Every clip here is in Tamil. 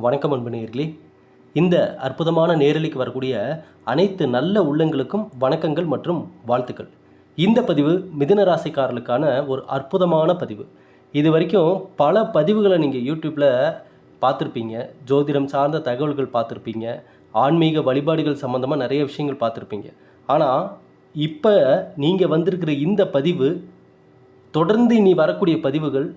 வணக்கம் அன்பு நேயர்களே. இந்த அற்புதமான நேரலைக்கு வரக்கூடிய அனைத்து நல்ல உள்ளங்களுக்கும் வணக்கங்கள் மற்றும் வாழ்த்துக்கள். இந்த பதிவு மிதுன ராசிக்காரர்களுக்கான ஒரு அற்புதமான பதிவு. இது வரைக்கும் பல பதிவுகளை நீங்கள் யூடியூப்பில் பார்த்துருப்பீங்க. ஜோதிடம் சார்ந்த தகவல்கள் பார்த்துருப்பீங்க. ஆன்மீக வழிபாடுகள் சம்மந்தமாக நிறைய விஷயங்கள் பார்த்துருப்பீங்க. ஆனால் இப்போ நீங்கள் வந்திருக்கிற இந்த பதிவு தொடர்ந்து இனி வரக்கூடிய பதிவுகள்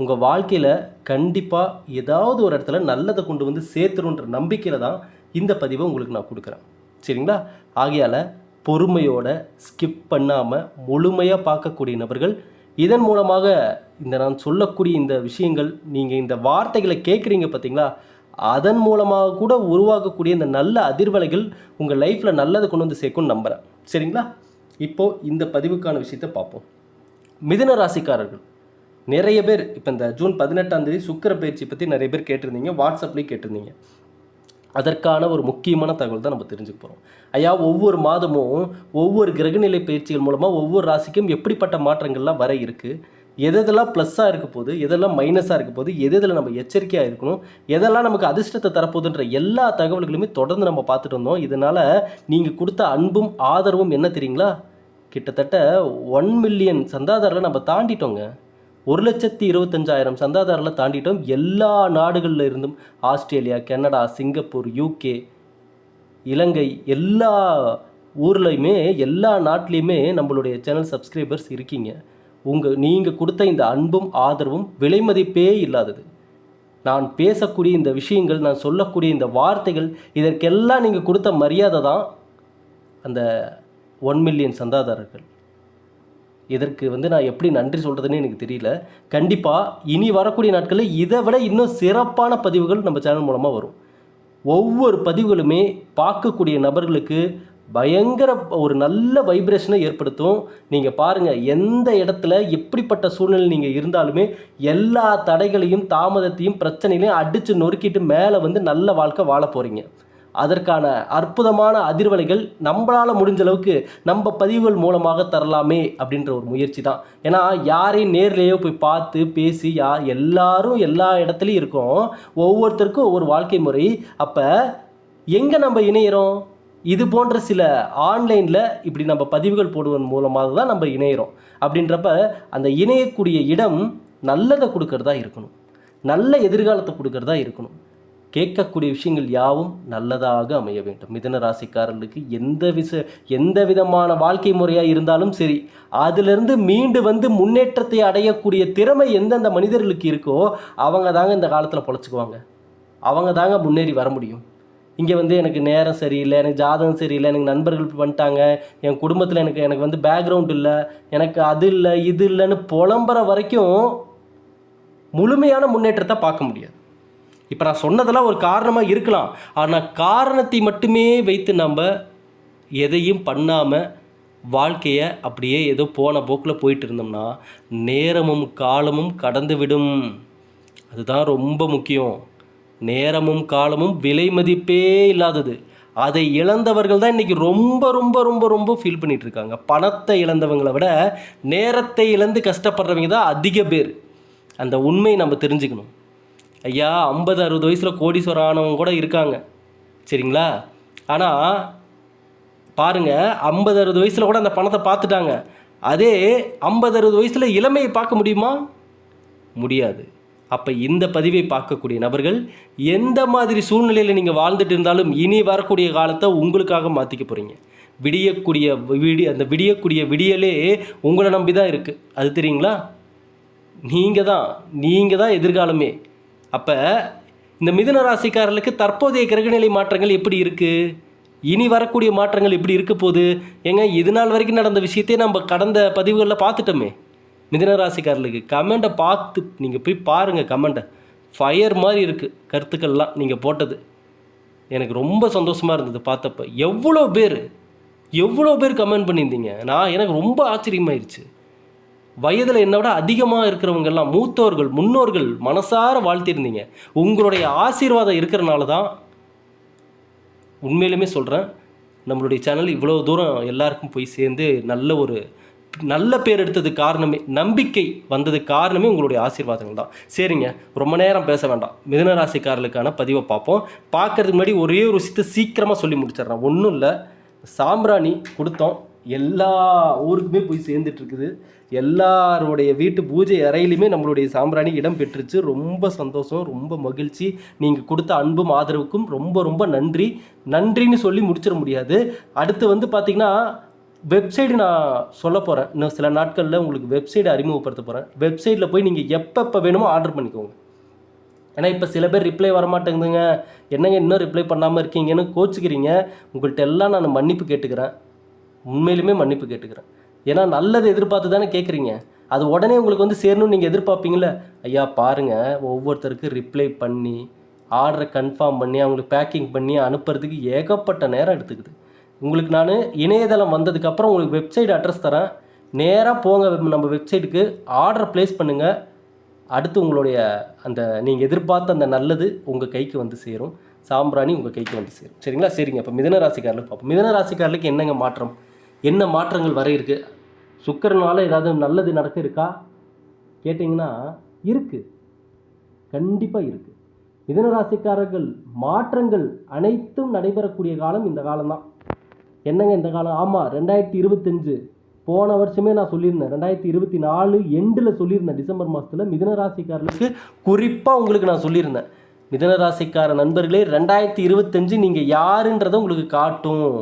உங்கள் வாழ்க்கையில் கண்டிப்பாக ஏதாவது ஒரு இடத்துல நல்லதை கொண்டு வந்து சேர்த்துருன்ற நம்பிக்கையில் தான் இந்த பதிவை உங்களுக்கு நான் கொடுக்குறேன். சரிங்களா? ஆகையால் பொறுமையோட ஸ்கிப் பண்ணாமல் முழுமையாக பார்க்கக்கூடிய நபர்கள் இதன் மூலமாக இந்த நான் சொல்லக்கூடிய இந்த விஷயங்கள் நீங்கள் இந்த வார்த்தைகளை கேட்குறீங்க பார்த்தீங்களா? அதன் மூலமாக கூட உருவாக்கக்கூடிய இந்த நல்ல அதிர்வலைகள் உங்கள் லைஃப்பில் நல்லதை கொண்டு வந்து சேர்க்கும்னு நம்புகிறேன் சரிங்களா? இப்போது இந்த பதிவுக்கான விஷயத்தை பார்ப்போம். மிதன ராசிக்காரர்கள். நிறைய பேர் இப்போ இந்த ஜூன் பதினெட்டாம் தேதி சுக்கிர பயிற்சி பற்றி நிறைய பேர் கேட்டிருந்தீங்க வாட்ஸ்அப்லேயும் கேட்டிருந்தீங்க. அதற்கான ஒரு முக்கியமான தகவல் தான் நம்ம தெரிஞ்சுக்க போகிறோம் ஐயா ஒவ்வொரு மாதமும் ஒவ்வொரு கிரகநிலை பயிற்சிகள் மூலமாக ஒவ்வொரு ராசிக்கும் எப்படிப்பட்ட மாற்றங்கள்லாம் வர இருக்குது எதெல்லாம் ப்ளஸ்ஸாக இருக்க போது எதெல்லாம் மைனஸாக இருக்க போது எது எதில் நம்ம எச்சரிக்கையாக இருக்கணும்? எதெல்லாம் நமக்கு அதிர்ஷ்டத்தை தரப்போகுதுன்ற எல்லா தகவல்களுமே தொடர்ந்து நம்ம பார்த்துட்டு வந்தோம். இதனால் நீங்கள் கொடுத்த அன்பும் ஆதரவும் என்ன தெரியுங்களா? கிட்டத்தட்ட ஒன் மில்லியன் சந்தாதாரில் நம்ம தாண்டிட்டோங்க. ஒரு லட்சத்தி இருபத்தஞ்சாயிரம் சந்தாதாரில் தாண்டிட்டோம். எல்லா நாடுகளில் இருந்தும் Australia Canada Singapore UK Ilangai எல்லா ஊர்லேயுமே எல்லா நாட்டிலையுமே நம்மளுடைய சேனல் சப்ஸ்கிரைபர்ஸ் இருக்கீங்க. உங்கள் நீங்கள் கொடுத்த இந்த அன்பும் ஆதரவும் விலைமதிப்பே இல்லாதது. நான் பேசக்கூடிய இந்த விஷயங்கள் நான் சொல்லக்கூடிய இந்த வார்த்தைகள் இதற்கெல்லாம் நீங்கள் கொடுத்த மரியாதை தான் அந்த ஒன் மில்லியன் சந்தாதாரர்கள். இதற்கு வந்து நான் எப்படி நன்றி சொல்கிறதுன்னு எனக்கு தெரியல. கண்டிப்பாக இனி வரக்கூடிய நாட்களில் இதை விட இன்னும் சிறப்பான பதிவுகள் நம்ம சேனல் மூலமாக வரும். ஒவ்வொரு பதிவுகளுமே பார்க்கக்கூடிய நபர்களுக்கு பயங்கர ஒரு நல்ல வைப்ரேஷனை ஏற்படுத்தும். நீங்கள் பாருங்கள் எந்த இடத்துல எப்படிப்பட்ட சூழ்நிலை நீங்கள் இருந்தாலுமே எல்லா தடைகளையும் தாமதத்தையும் பிரச்சனைகளையும் அடித்து நொறுக்கிட்டு மேலே வந்து நல்ல வாழ்க்கை வாழ போகிறீங்க அதற்கான அற்புதமான அதிர்வலைகள் நம்மளால் முடிஞ்ச அளவுக்கு நம்ம பதிவுகள் மூலமாக தரலாமே அப்படின்ற ஒரு முயற்சி தான். ஏன்னா யாரையும் நேர்லேயோ போய் பார்த்து பேசி யா எல்லாரும் எல்லா இடத்துலையும் இருக்கோம். ஒவ்வொருத்தருக்கும் ஒவ்வொரு வாழ்க்கை முறை. அப்போ எங்கே நம்ம இணையிறோம்? இது போன்ற சில ஆன்லைனில் இப்படி நம்ம பதிவுகள் போடுவதன் மூலமாக தான் நம்ம இணையிறோம். அப்படின்றப்ப அந்த இணையக்கூடிய இடம் நல்லதை கொடுக்கறதா இருக்கணும். நல்ல எதிர்காலத்தை கொடுக்கறதா இருக்கணும். கேட்கக்கூடிய விஷயங்கள் யாவும் நல்லதாக அமைய வேண்டும். மிதன ராசிக்காரர்களுக்கு எந்த விச எந்த விதமான வாழ்க்கை முறையாக இருந்தாலும் சரி அதிலிருந்து மீண்டு வந்து முன்னேற்றத்தை அடையக்கூடிய திறமை எந்தெந்த மனிதர்களுக்கு இருக்கோ அவங்க தாங்க இந்த காலத்தில் பொழைச்சிக்குவாங்க. அவங்க தாங்க முன்னேறி வர முடியும். இங்கே வந்து எனக்கு நேரம் சரியில்லை எனக்கு ஜாதகம் சரியில்லை எனக்கு நண்பர்கள் இப்படி பண்ணிட்டாங்க என் குடும்பத்தில் எனக்கு எனக்கு வந்து பேக்ரவுண்ட் இல்லை எனக்கு அது இல்லை இது இல்லைன்னு புலம்புற வரைக்கும் முழுமையான முன்னேற்றத்தை பார்க்க முடியாது. இப்போ நான் சொன்னதெல்லாம் ஒரு காரணமாக இருக்கலாம். ஆனால் காரணத்தை மட்டுமே வைத்து நம்ம எதையும் பண்ணாமல் வாழ்க்கையை அப்படியே ஏதோ போன போக்கில் போயிட்டு இருந்தோம்னா நேரமும் காலமும் கடந்து விடும். அதுதான் ரொம்ப முக்கியம். நேரமும் காலமும் விலை மதிப்பே இல்லாதது. அதை இழந்தவர்கள் தான் இன்றைக்கி ரொம்ப ரொம்ப ரொம்ப ரொம்ப ஃபீல் பண்ணிகிட்ருக்காங்க பணத்தை இழந்தவங்களை விட நேரத்தை இழந்து கஷ்டப்படுறவங்க தான் அதிக பேர். அந்த உண்மையை நம்ம தெரிஞ்சுக்கணும். ஐயா ஐம்பது அறுபது வயசில் கோடீஸ்வரம் ஆனவங்க கூட இருக்காங்க. சரிங்களா? ஆனால் பாருங்கள் ஐம்பது அறுபது வயசில் கூட அந்த பணத்தை பார்த்துட்டாங்க. அதே ஐம்பது அறுபது வயசில் இளமையை பார்க்க முடியுமா? முடியாது. அப்போ இந்த பதிவை பார்க்கக்கூடிய நபர்கள் எந்த மாதிரி சூழ்நிலையில் நீங்கள் வாழ்ந்துட்டு இருந்தாலும் இனி வரக்கூடிய காலத்தை உங்களுக்காக மாற்றிக்க போகிறீங்க விடியக்கூடிய விடி அந்த விடியக்கூடிய விடியலே உங்களை நம்பி தான் இருக்குது அது தெரியுங்களா? நீங்கள் தான் நீங்கள் தான் எதிர்காலமே. அப்போ இந்த மிதுன ராசிக்காரர்களுக்கு தற்போதைய கிரகநிலை மாற்றங்கள் எப்படி இருக்குது இனி வரக்கூடிய மாற்றங்கள் எப்படி இருக்க போகுது? ஏங்க இது நாள் வரைக்கும் நடந்த விஷயத்தையே நம்ம கடந்த பதிவுகளில் பார்த்துட்டோமே. மிதுன ராசிக்காரர்களுக்கு கமெண்ட்டை பார்த்து நீங்கள் போய் பாருங்கள் கமெண்ட்டை ஃபயர் மாதிரி இருக்குது கருத்துக்கள்லாம் நீங்கள் போட்டது. எனக்கு ரொம்ப சந்தோஷமாக இருந்தது பார்த்தப்ப. எவ்வளோ பேர் எவ்வளோ பேர் கமெண்ட் பண்ணியிருந்தீங்க? நான் எனக்கு ரொம்ப ஆச்சரியமாயிருச்சு. வயதில் என்னை விட அதிகமாக இருக்கிறவங்கெல்லாம் மூத்தோர்கள் முன்னோர்கள் மனசார வாழ்த்திருந்தீங்க உங்களுடைய ஆசீர்வாதம் இருக்கிறனால தான் உண்மையிலுமே சொல்கிறேன் நம்மளுடைய சேனல் இவ்வளோ தூரம் எல்லாருக்கும் போய் சேர்ந்து நல்ல ஒரு நல்ல பேர் எடுத்தது காரணமே நம்பிக்கை வந்தது காரணமே உங்களுடைய ஆசீர்வாதங்கள் தான். சரிங்க ரொம்ப நேரம் பேச வேண்டாம். மிதனராசிக்காரர்களுக்கான பதிவை பார்ப்போம். பார்க்கறதுக்கு முன்னாடி ஒரே ஒரு விஷயத்தை சீக்கிரமாக சொல்லி முடிச்சிடுறேன். ஒன்றும் இல்லை சாம்பிராணி கொடுத்தோம். எல்லா ஊருக்குமே போய் சேர்ந்துட்டு இருக்குது. எல்லாருடைய வீட்டு பூஜை அறையிலுமே நம்மளுடைய சாம்பிராணி இடம் பெற்றுச்சு. ரொம்ப சந்தோஷம் ரொம்ப மகிழ்ச்சி. நீங்கள் கொடுத்த அன்பும் ஆதரவுக்கும் ரொம்ப ரொம்ப நன்றி. நன்றின்னு சொல்லி முடிச்சிட முடியாது. அடுத்து வந்து பார்த்திங்கன்னா வெப்சைடு நான் சொல்ல போகிறேன் இன்னும் சில நாட்களில் உங்களுக்கு வெப்சைட் அறிமுகப்படுத்த போகிறேன் வெப்சைட்டில் போய் நீங்கள் எப்பப்போ வேணுமோ ஆர்டர் பண்ணிக்கோங்க. ஏன்னா இப்போ சில பேர் ரிப்ளை வரமாட்டேங்குதுங்க. என்னங்க இன்னும் ரிப்ளை பண்ணாமல் இருக்கீங்கன்னு கோச்சிக்கிறீங்க. உங்கள்கிட்ட எல்லாம் நான் மன்னிப்பு கேட்டுக்கிறேன். உண்மையிலுமே மன்னிப்பு கேட்டுக்கிறேன். ஏன்னா நல்லது எதிர்பார்த்து தானே கேட்குறீங்க அது உடனே உங்களுக்கு வந்து சேரணும்னு நீங்கள் எதிர்பார்ப்பீங்கள ஐயா பாருங்கள் ஒவ்வொருத்தருக்கு ரிப்ளை பண்ணி ஆர்டரை கன்ஃபார்ம் பண்ணி அவங்களுக்கு பேக்கிங் பண்ணி அனுப்புறதுக்கு ஏகப்பட்ட நேரம் எடுத்துக்குது. உங்களுக்கு நான் இணையதளம் வந்ததுக்கப்புறம் உங்களுக்கு வெப்சைட் அட்ரஸ் தரேன். நேராக போங்க நம்ம வெப்சைட்டுக்கு ஆர்டர் ப்ளேஸ் பண்ணுங்கள் அடுத்து உங்களுடைய அந்த நீங்கள் எதிர்பார்த்த அந்த நல்லது உங்கள் கைக்கு வந்து சேரும். சாம்பிராணி உங்கள் கைக்கு வந்து சேரும். சரிங்களா? சரிங்க. இப்போ மிதன ராசிக்காரர்களுக்கு பார்ப்போம். மிதன ராசிக்காரர்களுக்கு என்னங்க மாற்றம்? என்ன மாற்றங்கள் வர இருக்கு? சுக்கரனால் ஏதாவது நல்லது நடக்க இருக்கா? கேட்டிங்கன்னா இருக்குது கண்டிப்பாக இருக்குது மிதன ராசிக்காரர்கள் மாற்றங்கள் அனைத்தும் நடைபெறக்கூடிய காலம் இந்த காலம்தான். என்னங்க இந்த காலம்? ஆமாம் ரெண்டாயிரத்தி இருபத்தஞ்சு. போன வருஷமே நான் சொல்லியிருந்தேன் ரெண்டாயிரத்தி இருபத்தி நாலு எண்டில் சொல்லியிருந்தேன் டிசம்பர் மாதத்தில் மிதனராசிக்காரர்களுக்கு குறிப்பாக உங்களுக்கு நான் சொல்லியிருந்தேன். மிதனராசிக்கார நண்பர்களே ரெண்டாயிரத்தி இருபத்தஞ்சு நீங்கள் யாருன்றதை உங்களுக்கு காட்டும்.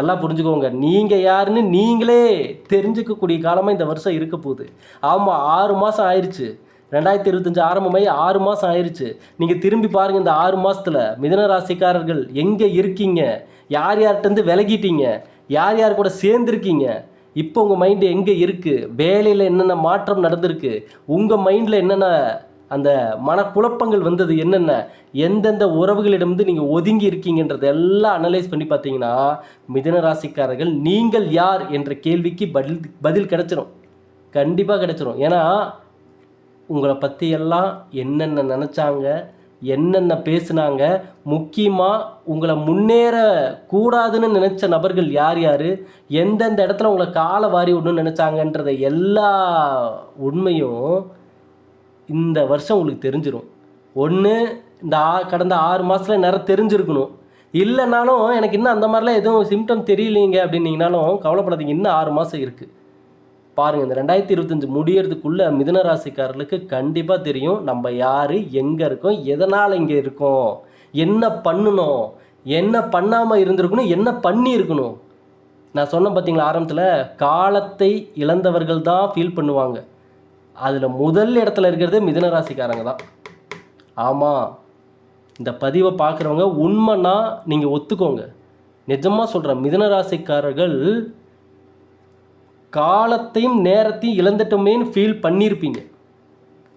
நல்லா புரிஞ்சுக்கோங்க. நீங்கள் யாருன்னு நீங்களே தெரிஞ்சுக்கக்கூடிய காலமாக இந்த வருஷம் இருக்க போகுது. ஆமாம் ஆறு மாதம் ஆயிடுச்சு ரெண்டாயிரத்தி இருபத்தஞ்சு ஆரம்பமாகி ஆறு மாதம் ஆயிடுச்சு நீங்கள் திரும்பி பாருங்கள் இந்த ஆறு மாதத்தில் மிதன ராசிக்காரர்கள் எங்கே இருக்கீங்க? யார் யார்கிட்டருந்து விலகிட்டீங்க? யார் யார் கூட சேர்ந்துருக்கீங்க? இப்போ உங்கள் மைண்டு எங்கே இருக்குது வேலையில் என்னென்ன மாற்றம் நடந்திருக்கு? உங்கள் மைண்டில் என்னென்ன அந்த மனக்குழப்பங்கள் வந்தது என்னென்ன? எந்தெந்த உறவுகளிடமிருந்து நீங்கள் ஒதுங்கி இருக்கீங்கன்றதை எல்லாம் அனலைஸ் பண்ணி பார்த்தீங்கன்னா மிதன ராசிக்காரர்கள் நீங்கள் யார் என்ற கேள்விக்கு பதில் பதில் கிடச்சிரும். கண்டிப்பாக கிடச்சிரும். ஏன்னா உங்களை பற்றியெல்லாம் என்னென்ன நினச்சாங்க என்னென்ன பேசுனாங்க முக்கியமாக உங்களை முன்னேற கூடாதுன்னு நினச்ச நபர்கள் யார் யார் எந்தெந்த இடத்துல உங்களை காலை வாரி விடணும்னு நினச்சாங்கன்றதை எல்லா உண்மையும் இந்த வருஷம் உங்களுக்கு தெரிஞ்சிடும் ஒன்று இந்த ஆ கடந்த ஆறு மாதத்தில் நேரம் தெரிஞ்சிருக்கணும். இல்லைனாலும் எனக்கு இன்னும் அந்த மாதிரிலாம் எதுவும் சிம்டம் தெரியலீங்க அப்படின்னீங்கனாலும் கவலைப்படாதீங்க இன்னும் ஆறு மாதம் இருக்குது பாருங்கள் இந்த ரெண்டாயிரத்தி இருபத்தஞ்சு முடியறதுக்குள்ளே மிதன ராசிக்காரர்களுக்கு கண்டிப்பாக தெரியும் நம்ம யார் எங்கே இருக்கோம் எதனால் இங்கே இருக்கோம் என்ன பண்ணணும் என்ன பண்ணாமல் இருந்திருக்கணும் என்ன பண்ணி இருக்கணும் நான் சொன்னேன் பார்த்தீங்களா ஆரம்பத்தில் காலத்தை இழந்தவர்கள் தான் ஃபீல் பண்ணுவாங்க. அதில் முதல் இடத்துல இருக்கிறது மிதன ராசிக்காரங்க தான். ஆமாம் இந்த பதிவை பார்க்குறவங்க உண்மைன்னா நீங்கள் ஒத்துக்கோங்க. நிஜமாக சொல்கிறேன் மிதன ராசிக்காரர்கள் காலத்தையும் நேரத்தையும் இழந்துட்டோமேன்னு ஃபீல் பண்ணியிருப்பீங்க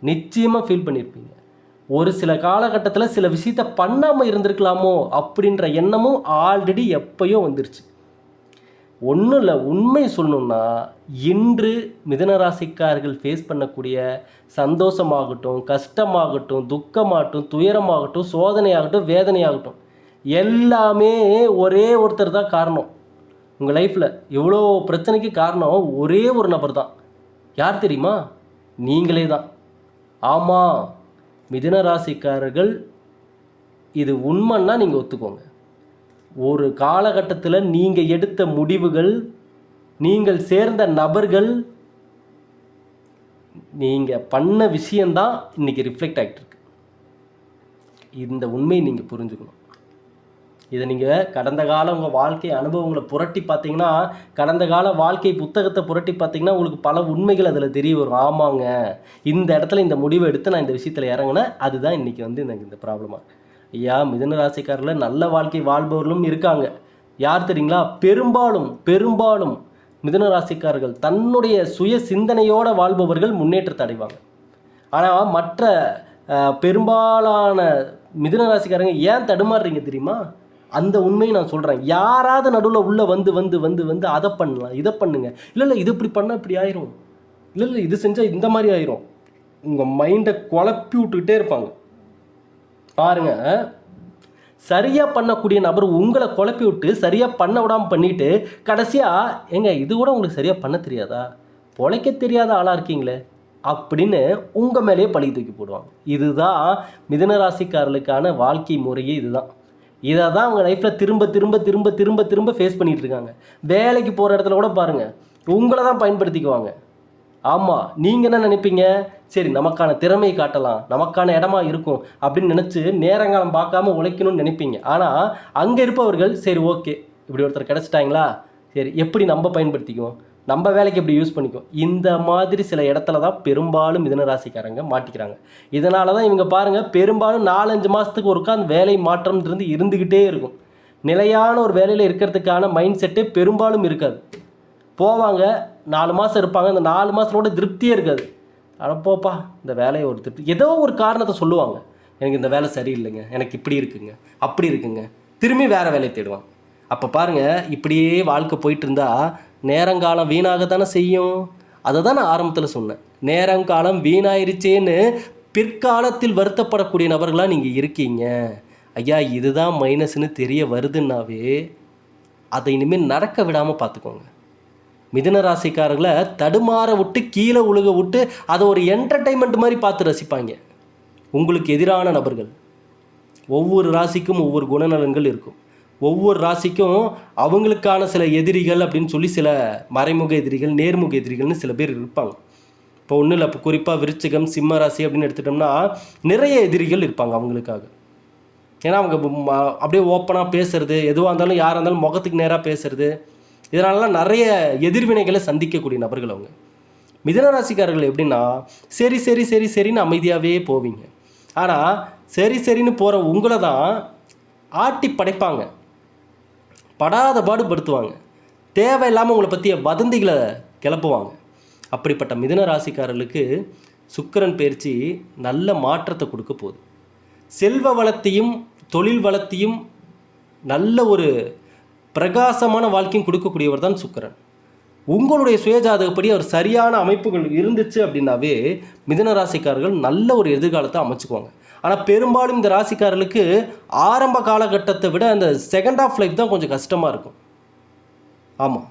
நிச்சயமாக ஃபீல் பண்ணியிருப்பீங்க ஒரு சில காலகட்டத்தில் சில விஷயத்த பண்ணாமல் இருந்திருக்கலாமோ அப்படின்ற எண்ணமும் ஆல்ரெடி எப்பயோ வந்துருச்சு. ஒன்றும் இல்லை உண்மை சொல்லணும்னா இன்று மிதனராசிக்காரர்கள் ஃபேஸ் பண்ணக்கூடிய சந்தோஷமாகட்டும் கஷ்டமாகட்டும் துக்கமாகட்டும் துயரமாகட்டும் சோதனையாகட்டும் வேதனையாகட்டும் எல்லாமே ஒரே ஒருத்தர் தான் காரணம். உங்கள் லைஃப்பில் இவ்வளோ பிரச்சனைக்கு காரணம் ஒரே ஒரு நபர் தான். யார் தெரியுமா? நீங்களே தான். ஆமாம் மிதுன ராசிக்காரர்கள் இது உண்மைன்னா நீங்கள் ஒத்துக்கோங்க. ஒரு காலகட்டத்தில் நீங்கள் எடுத்த முடிவுகள் நீங்கள் சேர்ந்த நபர்கள் நீங்கள் பண்ண விஷயந்தான் இன்னைக்கு ரிஃப்ளெக்ட் ஆகிட்டு இருக்கு இந்த உண்மையை நீங்கள் புரிஞ்சுக்கணும். இதை நீங்கள் கடந்த கால உங்கள் வாழ்க்கை அனுபவங்களை புரட்டி பார்த்தீங்கன்னா கடந்த கால வாழ்க்கை புத்தகத்தை புரட்டி பார்த்தீங்கன்னா உங்களுக்கு பல உண்மைகள் அதில் தெரிய வரும். ஆமாங்க. இந்த இடத்துல இந்த முடிவை எடுத்து நான் இந்த விஷயத்தில் இறங்கினேன். அதுதான் இன்றைக்கி வந்து எனக்கு இந்த ப்ராப்ளமாக இருக்குது ஐயா மிதன ராசிக்காரில் நல்ல வாழ்க்கை வாழ்பவர்களும் இருக்காங்க. யார் தெரியுங்களா? பெரும்பாலும் பெரும்பாலும் மிதன ராசிக்காரர்கள் தன்னுடைய சுய சிந்தனையோடு வாழ்பவர்கள் முன்னேற்றத்தை அடைவாங்க. ஆனால் மற்ற பெரும்பாலான மிதன ராசிக்காரங்க ஏன் தடுமாறுறீங்க தெரியுமா? அந்த உண்மையை நான் சொல்கிறேன் யாராவது நடுவில் உள்ளே வந்து வந்து வந்து வந்து அதை பண்ணலாம் இதை பண்ணுங்க. இல்லை இல்லை இது இப்படி பண்ணால் இப்படி ஆயிரும். இல்லை இல்லை இது செஞ்சால் இந்த மாதிரி ஆயிரும். உங்கள் மைண்டை குழப்பி விட்டுக்கிட்டே இருப்பாங்க. பாருங்க. சரியாக பண்ணக்கூடிய நபர் உங்களை குழப்பி விட்டு சரியாக பண்ண விடாமல் பண்ணிட்டு கடைசியாக ஏங்க இது கூட உங்களுக்கு சரியாக பண்ண தெரியாதா? பொழைக்க தெரியாத ஆளாக இருக்கீங்களே அப்படின்னு உங்கள் மேலேயே பழி தூக்கி போடுவாங்க. இதுதான் மிதனராசிக்காரர்களுக்கான வாழ்க்கை முறையே இதுதான். இதை தான் அவங்க லைஃப்பில் திரும்ப திரும்ப திரும்ப திரும்ப திரும்ப ஃபேஸ் பண்ணிகிட்டு இருக்காங்க. வேலைக்கு போகிற இடத்துல கூட பாருங்கள் உங்களை தான் பயன்படுத்திக்குவாங்க. ஆமாம் நீங்கள் என்ன நினைப்பீங்க? சரி நமக்கான திறமையை காட்டலாம் நமக்கான இடமா இருக்கும் அப்படின்னு நினச்சி நேரங்காலம் பார்க்காம உழைக்கணும்னு நினைப்பீங்க. ஆனால் அங்கே இருப்பவர்கள் சரி ஓகே இப்படி ஒருத்தர் கிடச்சிட்டாங்களா? சரி எப்படி நம்ம பயன்படுத்திக்குவோம்? நம்ம வேலைக்கு எப்படி யூஸ் பண்ணிக்குவோம்? இந்த மாதிரி சில இடத்துல தான் பெரும்பாலும் மிதன ராசிக்காரங்க மாட்டிக்கிறாங்க. இதனால தான் இவங்க பாருங்கள் பெரும்பாலும் நாலஞ்சு மாதத்துக்கு ஒருக்கா அந்த வேலை மாற்றம்ன்றது இருந்துக்கிட்டே இருக்கும். நிலையான ஒரு வேலையில் இருக்கிறதுக்கான மைண்ட் செட்டே பெரும்பாலும் இருக்காது. போவாங்க நாலு மாதம் இருப்பாங்க. இந்த நாலு மாதத்தோட திருப்தியே இருக்காது. அட போப்பா இந்த வேலையை ஒரு திருப்தி. ஏதோ ஒரு காரணத்தை சொல்லுவாங்க. எனக்கு இந்த வேலை சரியில்லைங்க. எனக்கு இப்படி இருக்குங்க. அப்படி இருக்குங்க. திரும்பி வேறு வேலையை தேடுவாங்க. அப்போ பாருங்கள் இப்படியே வாழ்க்கை போயிட்டு இருந்தால் நேரங்காலம் தானே செய்யும்? அதை தான் நான் ஆரம்பத்தில் சொன்னேன். நேரங்காலம் வீணாயிருச்சேன்னு பிற்காலத்தில் வருத்தப்படக்கூடிய நபர்களாக நீங்கள் இருக்கீங்க. ஐயா இதுதான் மைனஸ்னு தெரிய வருதுன்னாவே அதை இனிமேல் நடக்க விடாமல் பார்த்துக்கோங்க. மிதுன ராசிக்காரர்களை தடுமாற விட்டு கீழே உழுக விட்டு அதை ஒரு என்டர்டைன்மெண்ட் மாதிரி பார்த்து ரசிப்பாங்க. உங்களுக்கு எதிரான நபர்கள். ஒவ்வொரு ராசிக்கும் ஒவ்வொரு குணநலன்கள் இருக்கும். ஒவ்வொரு ராசிக்கும் அவங்களுக்கான சில எதிரிகள் அப்படின்னு சொல்லி சில மறைமுக எதிரிகள் நேர்முக எதிரிகள்னு சில பேர் இருப்பாங்க. இப்போ ஒன்றும் இல்லை இப்போ குறிப்பாக விருச்சிகம் சிம்ம ராசி அப்படின்னு எடுத்துட்டோம்னா நிறைய எதிரிகள் இருப்பாங்க அவங்களுக்காக. ஏன்னா அவங்க ம- அப்படியே ஓப்பனாக பேசுறது எதுவாக இருந்தாலும் யாராக இருந்தாலும் முகத்துக்கு நேராக பேசுறது இதனாலலாம் நிறைய எதிர்வினைகளை சந்திக்கக்கூடிய நபர்கள் அவங்க. மிதனராசிக்காரர்கள் எப்படின்னா சரி சரி சரி சரின்னு அமைதியாகவே போவீங்க. ஆனால் சரி சரின்னு போகிற உங்களை தான் ஆட்டி படைப்பாங்க. படாத பாடுபடுத்துவாங்க தேவையில்லாமல் உங்களை பற்றிய வதந்திகளை கிளப்புவாங்க. அப்படிப்பட்ட மிதன ராசிக்காரர்களுக்கு சுக்கரன் பயிற்சி நல்ல மாற்றத்தை கொடுக்க போகுது. செல்வ வளத்தையும் தொழில் வளத்தையும் நல்ல ஒரு பிரகாசமான வாழ்க்கையும் கொடுக்கக்கூடியவர் தான் சுக்கரன். உங்களுடைய சுயஜாதகப்படி அவர் சரியான அமைப்புகள் இருந்துச்சு அப்படின்னாவே மிதன ராசிக்காரர்கள் நல்ல ஒரு எதிர்காலத்தை அமைச்சுக்குவாங்க. ஆனால் பெரும்பாலும் இந்த ராசிக்காரர்களுக்கு ஆரம்ப காலகட்டத்தை விட அந்த செகண்ட் ஆஃப் லைஃப் தான் கொஞ்சம் கஷ்டமாக இருக்கும். ஆமாம்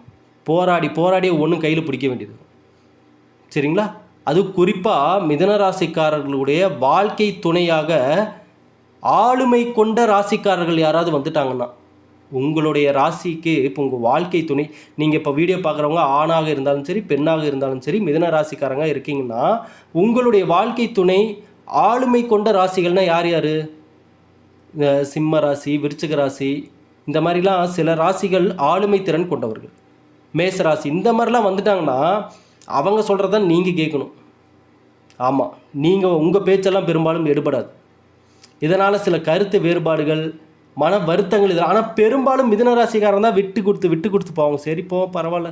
போராடி போராடி ஒன்றும் கையில் பிடிக்க வேண்டியது சரிங்களா? அது குறிப்பாக மிதன ராசிக்காரர்களுடைய வாழ்க்கை துணையாக ஆளுமை கொண்ட ராசிக்காரர்கள் யாராவது வந்துட்டாங்கன்னா உங்களுடைய ராசிக்கு இப்போ உங்கள் வாழ்க்கை துணை நீங்கள் இப்போ வீடியோ பார்க்குறவங்க ஆணாக இருந்தாலும் சரி பெண்ணாக இருந்தாலும் சரி மிதன ராசிக்காரங்க இருக்கீங்கன்னா உங்களுடைய வாழ்க்கை துணை ஆளுமை கொண்ட ராசிகள்னால் யார் யார்? இந்த சிம்ம ராசி விருச்சிக ராசி இந்த மாதிரிலாம் சில ராசிகள் ஆளுமை திறன் கொண்டவர்கள். மேச ராசி இந்த மாதிரிலாம் வந்துட்டாங்கன்னா அவங்க சொல்கிறத நீங்கள் கேட்கணும். ஆமாம் நீங்கள் உங்கள் பேச்செல்லாம் பெரும்பாலும் எடுபடாது. இதனால் சில கருத்து வேறுபாடுகள் மன வருத்தங்கள் இதில் ஆனால் பெரும்பாலும் மிதன ராசிக்காரன் தான் விட்டு கொடுத்து விட்டு கொடுத்து போவாங்க. சரி போ பரவாயில்ல.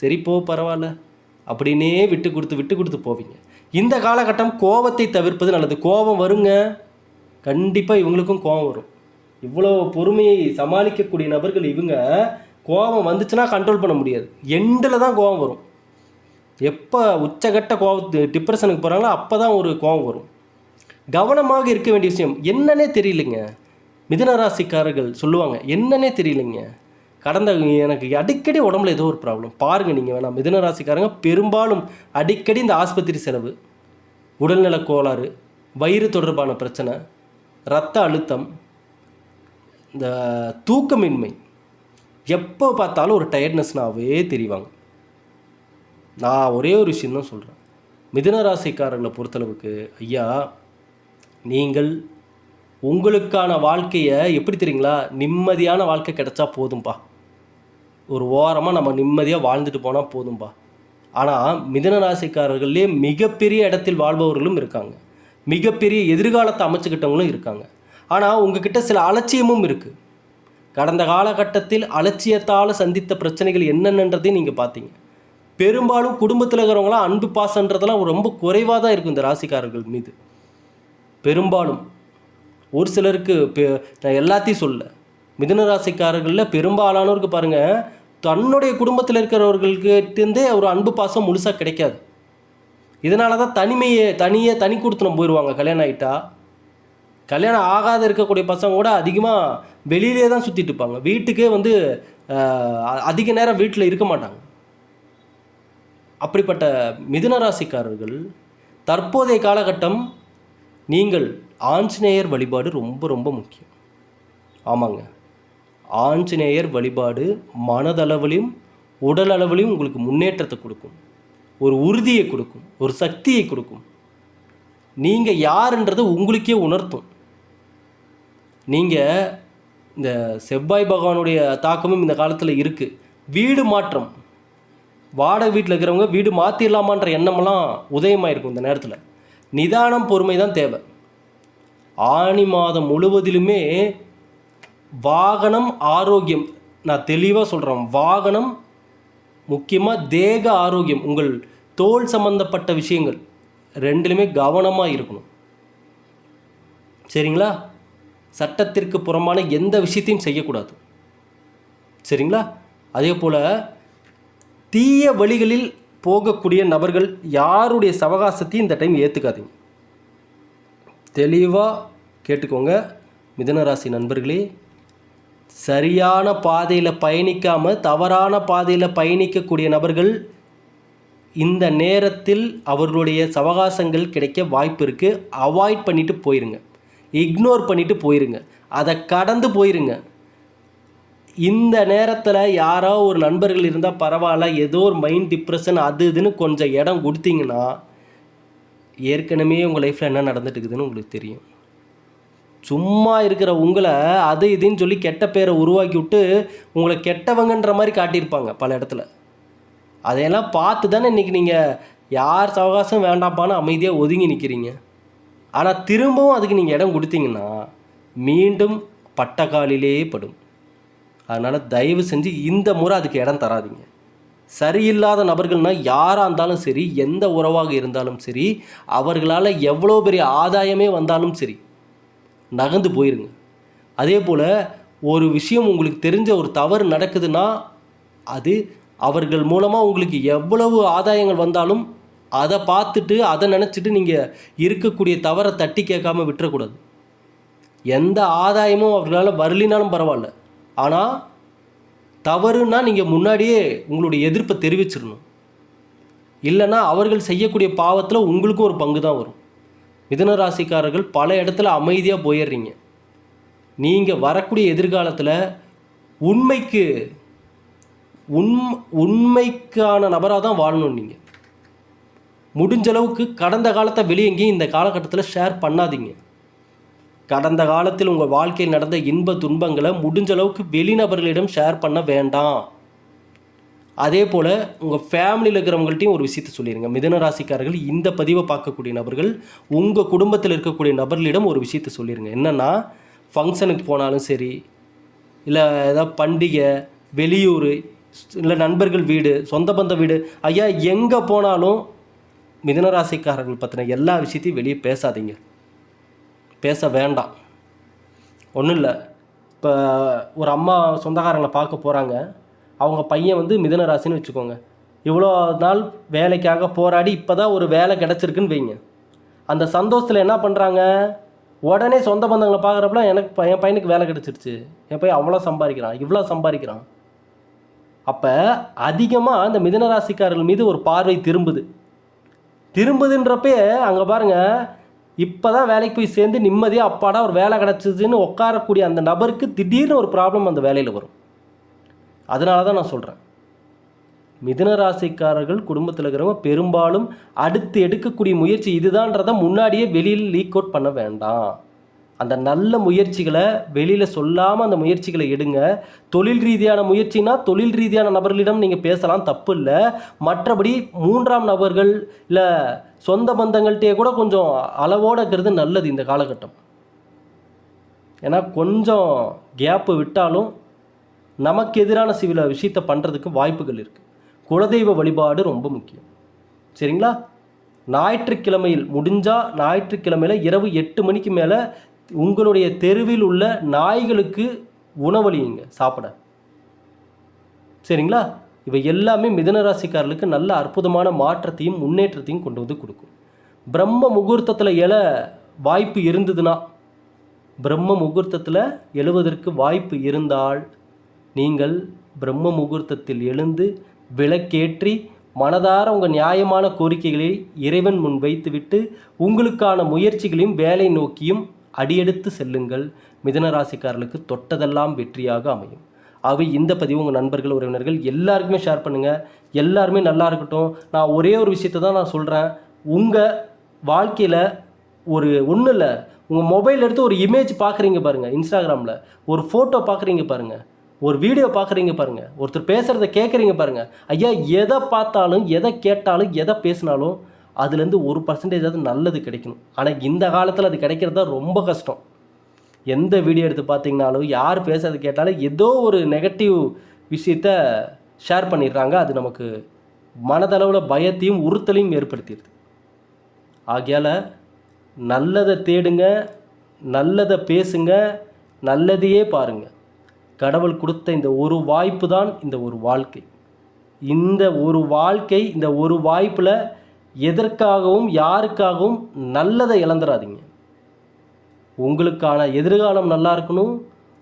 சரி போ பரவாயில்ல. அப்படின்னே விட்டு கொடுத்து விட்டு கொடுத்து போவீங்க. இந்த காலகட்டம் கோபத்தை தவிர்ப்பது நல்லது. கோபம் வருங்க. கண்டிப்பாக இவங்களுக்கும் கோபம் வரும். இவ்வளோ பொறுமையை சமாளிக்கக்கூடிய நபர்கள் இவங்க. கோபம் வந்துச்சுன்னா கண்ட்ரோல் பண்ண முடியாது. எண்டில் தான் கோபம் வரும். எப்போ உச்சகட்ட கோபத்து டிப்ரெஷனுக்கு போகிறாங்களோ அப்போ தான் ஒரு கோபம் வரும். கவனமாக இருக்க வேண்டிய விஷயம் என்னன்னே தெரியலைங்க. மிதுன ராசிக்காரர்கள் சொல்லுவாங்க என்னன்னே தெரியலைங்க. கடந்த எனக்கு அடிக்கடி உடம்புல ஏதோ ஒரு ப்ராப்ளம் பாருங்கள் நீங்கள் வேணாம். மிதுனராசிக்காரங்க பெரும்பாலும் அடிக்கடி இந்த ஆஸ்பத்திரி செலவு உடல்நல கோளாறு வயிறு தொடர்பான பிரச்சனை ரத்த அழுத்தம் இந்த தூக்கமின்மை. எப்போ பார்த்தாலும் ஒரு டயர்ட்னஸ்னாவே தெரிவாங்க. நான் ஒரே ஒரு விஷயந்தான் சொல்கிறேன் மிதுனராசிக்காரர்களை பொறுத்தளவுக்கு ஐயா நீங்கள் உங்களுக்கான வாழ்க்கையை எப்படி தெரியுங்களா? நிம்மதியான வாழ்க்கை கிடைச்சா போதும்பா. ஒரு ஓரமாக நம்ம நிம்மதியாக வாழ்ந்துட்டு போனால் போதும்பா. ஆனால் மிதன ராசிக்காரர்கள்லேயே மிகப்பெரிய இடத்தில் வாழ்பவர்களும் இருக்காங்க. மிகப்பெரிய எதிர்காலத்தை அமைச்சுக்கிட்டவங்களும் இருக்காங்க. ஆனால் உங்ககிட்ட சில அலட்சியமும் இருக்குது கடந்த காலகட்டத்தில் அலட்சியத்தால் சந்தித்த பிரச்சனைகள் என்னென்னன்றதையும் நீங்கள் பார்த்தீங்க பெரும்பாலும் குடும்பத்தில் இருக்கிறவங்களாம் அன்பு பாசன்றதெல்லாம் ரொம்ப குறைவாக தான் இருக்கும் இந்த ராசிக்காரர்கள் மீது. பெரும்பாலும் ஒரு சிலருக்கு பெ- நான் எல்லாத்தையும் சொல்ல மிதுன ராசிக்காரர்களில் பெரும்பாலானோருக்கு பாருங்கள் தன்னுடைய குடும்பத்தில் இருக்கிறவர்களுக்கிட்டேருந்தே ஒரு அன்பு பாசம் முழுசாக கிடைக்காது. இதனால தான் தனிமையை தனியே தனி கொடுத்துனம் போயிடுவாங்க கல்யாணம் ஆகிட்டா கல்யாணம் ஆகாத இருக்கக்கூடிய பசங்க கூட அதிகமாக வெளியிலே தான் சுற்றிட்டு இருப்பாங்க. வீட்டுக்கே வந்து அதிக நேரம் வீட்டில் இருக்க மாட்டாங்க. அப்படிப்பட்ட மிதுன ராசிக்காரர்கள் தற்போதைய காலகட்டம் நீங்கள் ஆஞ்சநேயர் வழிபாடு ரொம்ப ரொம்ப முக்கியம். ஆமாங்க. ஆஞ்சநேயர் வழிபாடு மனதளவிலையும் உடல் அளவிலையும் உங்களுக்கு முன்னேற்றத்தை கொடுக்கும். ஒரு உறுதியை கொடுக்கும். ஒரு சக்தியை கொடுக்கும். நீங்கள் யாருன்றதை உங்களுக்கே உணர்த்தும். நீங்கள் இந்த செவ்வாய் பகவானுடைய தாக்கமும் இந்த காலத்தில் இருக்குது வீடு மாற்றம். வாடகை வீட்டில் இருக்கிறவங்க வீடு மாற்றிடலாமான்ற எண்ணமெல்லாம் உதயமாக இருக்கும் இந்த நேரத்தில். நிதானம் பொறுமை தான் தேவை. ஆணி மாதம் முழுவதிலுமே வாகனம் ஆரோக்கியம். நான் தெளிவாக சொல்கிறேன் வாகனம் முக்கியமாக தேக ஆரோக்கியம் உங்கள் தோல் சம்பந்தப்பட்ட விஷயங்கள் ரெண்டுலையுமே கவனமாக இருக்கணும். சரிங்களா? சட்டத்திற்கு புறமான எந்த விஷயத்தையும் செய்யக்கூடாது. சரிங்களா? அதே போல் தீய வழிகளில் போகக்கூடிய நபர்கள் யாருடைய சவகாசத்தையும் இந்த டைம் ஏற்றுக்காதீங்க தெளிவாக கேட்டுக்கோங்க. மிதனராசி நண்பர்களே சரியான பாதையில் பயணிக்காமல் தவறான பாதையில் பயணிக்கக்கூடிய நபர்கள் இந்த நேரத்தில் அவர்களுடைய சவகாசங்கள் கிடைக்க வாய்ப்பு இருக்குது அவாய்ட் பண்ணிவிட்டு போயிருங்க. இக்னோர் பண்ணிவிட்டு போயிருங்க. அதை கடந்து போயிருங்க. இந்த நேரத்தில் யாரோ ஒரு நண்பர்கள் இருந்தால் பரவாயில்ல. ஏதோ ஒரு மைண்ட் டிப்ரெஷன் அது இதுன்னு கொஞ்சம் இடம் கொடுத்தீங்கன்னா ஏற்கனவே உங்கள் லைஃப்பில் என்ன நடந்துட்டு இருக்குதுன்னு உங்களுக்கு தெரியும். சும்மா இருக்கிற உங்களை அது இதுன்னு சொல்லி கெட்ட பேரை உருவாக்கி விட்டு உங்களை கெட்டவங்கன்ற மாதிரி காட்டியிருப்பாங்க பல இடத்துல. அதையெல்லாம் பார்த்து தானே இன்றைக்கி நீங்கள் யார் சவகாசம் வேண்டாம்ப்பான்னு அமைதியாக ஒதுங்கி நிற்கிறீங்க ஆனால் திரும்பவும் அதுக்கு நீங்கள் இடம் கொடுத்தீங்கன்னா மீண்டும் பட்டக்காலிலேயே படும். அதனால் தயவு செஞ்சு இந்த முறை அதுக்கு இடம் தராதீங்க. சரியில்லாத நபர்கள்னா யாராக இருந்தாலும் சரி எந்த உறவாக இருந்தாலும் சரி அவர்களால் எவ்வளோ பெரிய ஆதாயமே வந்தாலும் சரி நகர்ந்து போயிருங்க. அதே போல் ஒரு விஷயம் உங்களுக்கு தெரிஞ்ச ஒரு தவறு நடக்குதுன்னா அது அவர்கள் மூலமாக உங்களுக்கு எவ்வளவு ஆதாயங்கள் வந்தாலும் அதை பார்த்துட்டு அதை நினச்சிட்டு நீங்கள் இருக்கக்கூடிய தவறை தட்டி கேட்காம விட்டுறக்கூடாது. எந்த ஆதாயமும் அவர்களால் வரலினாலும் பரவாயில்ல. ஆனால் தவறுன்னா நீங்கள் முன்னாடியே உங்களுடைய எதிர்ப்பை தெரிவிச்சிடணும் இல்லைன்னா அவர்கள் செய்யக்கூடிய பாவத்தில் உங்களுக்கும் ஒரு பங்கு தான் வரும். மிதனராசிக்காரர்கள் பல இடத்துல அமைதியாக போயிடுறீங்க. நீங்கள் வரக்கூடிய எதிர்காலத்தில் உண்மைக்கு உண் உண்மைக்கான நபராக தான் வாழணும் நீங்கள் முடிஞ்ச அளவுக்கு கடந்த காலத்தை வெளியே எங்கேயும் இந்த காலகட்டத்தில் ஷேர் பண்ணாதீங்க. கடந்த காலத்தில் உங்கள் வாழ்க்கையில் நடந்த இன்ப துன்பங்களை முடிஞ்ச அளவுக்கு வெளிநபர்களிடம் ஷேர் பண்ண வேண்டாம். அதே போல் உங்கள் ஃபேமிலியில் இருக்கிறவங்கள்ட்டையும் ஒரு விஷயத்தை சொல்லிடுங்க மிதனராசிக்காரர்கள் இந்த பதிவை பார்க்கக்கூடிய நபர்கள் உங்கள் குடும்பத்தில் இருக்கக்கூடிய நபர்களிடம் ஒரு விஷயத்தை சொல்லிடுங்க என்னென்னா ஃபங்க்ஷனுக்கு போனாலும் சரி இல்லை ஏதாவது பண்டிகை வெளியூர் இல்லை நண்பர்கள் வீடு சொந்த பந்த வீடு ஐயா எங்கே போனாலும் மிதனராசிக்காரர்கள் பற்றின எல்லா விஷயத்தையும் வெளியே பேசாதீங்க. பேச வேண்டாம். ஒன்றும் இல்லை இப்போ ஒரு அம்மா சொந்தக்காரங்களை பார்க்க போகிறாங்க அவங்க பையன் வந்து மிதன ராசின்னு வச்சுக்கோங்க. இவ்வளோ நாள் வேலைக்காக போராடி இப்போ தான் ஒரு வேலை கிடச்சிருக்குன்னு வைங்க. அந்த சந்தோஷத்தில் என்ன பண்ணுறாங்க உடனே சொந்த பந்தங்களை பார்க்குறப்பலாம் எனக்கு ப- என் பையனுக்கு வேலை கிடச்சிருச்சு. என் பையன் அவ்வளோ சம்பாதிக்கிறான் இவ்வளோ சம்பாதிக்கிறான். அப்போ அதிகமாக அந்த மிதனராசிக்காரர்கள் மீது ஒரு பார்வை திரும்புது. திரும்புதுன்றப்பே அங்கே பாருங்கள் இப்போ தான் வேலைக்கு போய் சேர்ந்து நிம்மதியாக அப்பாடா ஒரு வேலை கிடச்சிதுன்னு உட்காரக்கூடிய அந்த நபருக்கு திடீர்னு ஒரு ப்ராப்ளம் அந்த வேலையில் வரும். அதனால தான் நான் சொல்கிறேன் மிதுன ராசிக்காரர்கள் குடும்பத்தில் இருக்கிறவங்க பெரும்பாலும் அடுத்து எடுக்கக்கூடிய முயற்சி இதுதான்றதை முன்னாடியே வெளியில் லீக் அவுட் பண்ண வேண்டாம். அந்த நல்ல முயற்சிகளை வெளியில் சொல்லாமல் அந்த முயற்சிகளை எடுங்க. தொழில் ரீதியான முயற்சினா தொழில் ரீதியான நபர்களிடம் நீங்கள் பேசலாம் தப்பு இல்லை. மற்றபடி மூன்றாம் நபர்கள் இல்லை சொந்த பந்தங்கள்கிட்டயே கூட கொஞ்சம் அளவோடு இருக்கிறது நல்லது இந்த காலகட்டம். ஏன்னா கொஞ்சம் கேப்பு விட்டாலும் நமக்கு எதிரான சில விஷயத்தை பண்ணுறதுக்கு வாய்ப்புகள் இருக்குது குலதெய்வ வழிபாடு ரொம்ப முக்கியம். சரிங்களா? ஞாயிற்றுக்கிழமையில் முடிஞ்சால் ஞாயிற்றுக்கிழமையில் இரவு எட்டு மணிக்கு மேலே உங்களுடைய தெருவில் உள்ள நாய்களுக்கு உணவளியுங்க சாப்பிட. சரிங்களா? இவை எல்லாமே மிதன ராசிக்காரர்களுக்கு நல்ல அற்புதமான மாற்றத்தையும் முன்னேற்றத்தையும் கொண்டு வந்து கொடுக்கும். பிரம்ம முகூர்த்தத்தில் எழ வாய்ப்பு இருந்ததுன்னா பிரம்ம முகூர்த்தத்தில் எழுவதற்கு வாய்ப்பு இருந்தால் நீங்கள் பிரம்ம முகூர்த்தத்தில் எழுந்து விளக்கேற்றி மனதார உங்கள் நியாயமான கோரிக்கைகளை இறைவன் முன் வைத்துவிட்டு உங்களுக்கான முயற்சிகளையும் வேலை நோக்கியும் அடியெடுத்து செல்லுங்கள். மிதன ராசிக்காரர்களுக்கு தொட்டதெல்லாம் வெற்றியாக அமையும். ஆகவே இந்த பதிவு உங்கள் நண்பர்கள் உறவினர்கள் எல்லாருக்குமே ஷேர் பண்ணுங்கள் எல்லாருமே நல்லா இருக்கட்டும். நான் ஒரே ஒரு விஷயத்தை தான் நான் சொல்கிறேன் உங்கள் வாழ்க்கையில் ஒரு ஒன்றும் இல்லை. உங்கள் மொபைல் எடுத்து ஒரு இமேஜ் பார்க்குறீங்க பாருங்கள் இன்ஸ்டாகிராமில் ஒரு ஃபோட்டோ பார்க்குறீங்க பாருங்கள் ஒரு வீடியோ பார்க்குறீங்க பாருங்கள் ஒருத்தர் பேசுகிறத கேட்குறீங்க பாருங்கள் ஐயா எதை பார்த்தாலும் எதை கேட்டாலும் எதை பேசினாலும் அதுலேருந்து ஒரு பர்சன்டேஜாவது நல்லது கிடைக்கணும். ஆனால் இந்த காலத்தில் அது கிடைக்கிறது தான் ரொம்ப கஷ்டம். எந்த வீடியோ எடுத்து பார்த்தீங்கனாலும் யார் பேசுறது கேட்டாலும் ஏதோ ஒரு நெகட்டிவ் விஷயத்த ஷேர் பண்ணிடுறாங்க. அது நமக்கு மனதளவில் பயத்தையும் உறுத்தலையும் ஏற்படுத்திடுது. ஆகையால் நல்லதை தேடுங்க நல்லதை பேசுங்க நல்லதையே பாருங்கள் கடவுள் கொடுத்த இந்த ஒரு வாய்ப்பு தான் இந்த ஒரு வாழ்க்கை. இந்த ஒரு வாழ்க்கை இந்த ஒரு வாய்ப்பில் எதற்காகவும் யாருக்காகவும் நல்லதை இழந்துடாதீங்க உங்களுக்கான எதிர்காலம் நல்லா இருக்கணும்.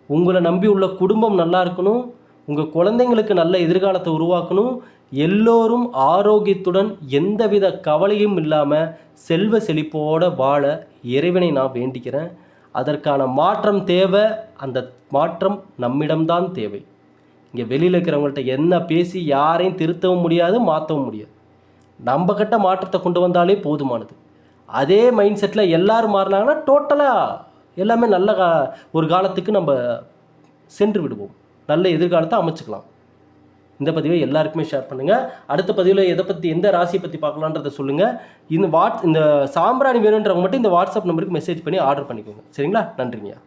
உங்களை நம்பி உள்ள குடும்பம் நல்லா இருக்கணும். உங்கள் குழந்தைங்களுக்கு நல்ல எதிர்காலத்தை உருவாக்கணும். எல்லோரும் ஆரோக்கியத்துடன் எந்தவித கவலையும் இல்லாமல் செல்வ செழிப்போடு வாழ இறைவனை நான் வேண்டிக்கிறேன். அதற்கான மாற்றம் தேவை. அந்த மாற்றம் நம்மிடம்தான் தேவை. இங்கே வெளியில் இருக்கிறவங்கள்ட்ட என்ன பேசி யாரையும் திருத்தவும் முடியாது மாற்றவும் முடியாது. நம்ம கிட்ட மாற்றத்தை கொண்டு வந்தாலே போதுமானது. அதே மைண்ட் செட்டில் எல்லாரும் மாறினாங்கன்னா டோட்டலாக எல்லாமே நல்ல கா ஒரு காலத்துக்கு நம்ம சென்று விடுவோம். நல்ல எதிர்காலத்தை அமைச்சுக்கலாம். இந்த பதிவை எல்லாருக்குமே ஷேர் பண்ணுங்கள் அடுத்த பதிவில் எதை பற்றி எந்த ராசியை பற்றி பார்க்கலான்றதை சொல்லுங்கள் இந்த வாட்ஸ் இந்த சாம்பிராணி வேணுன்றவங்க மட்டும் இந்த வாட்ஸ்அப் நம்பருக்கு மெசேஜ் பண்ணி ஆர்டர் பண்ணிக்கோங்க. சரிங்களா? நன்றிங்கய்யா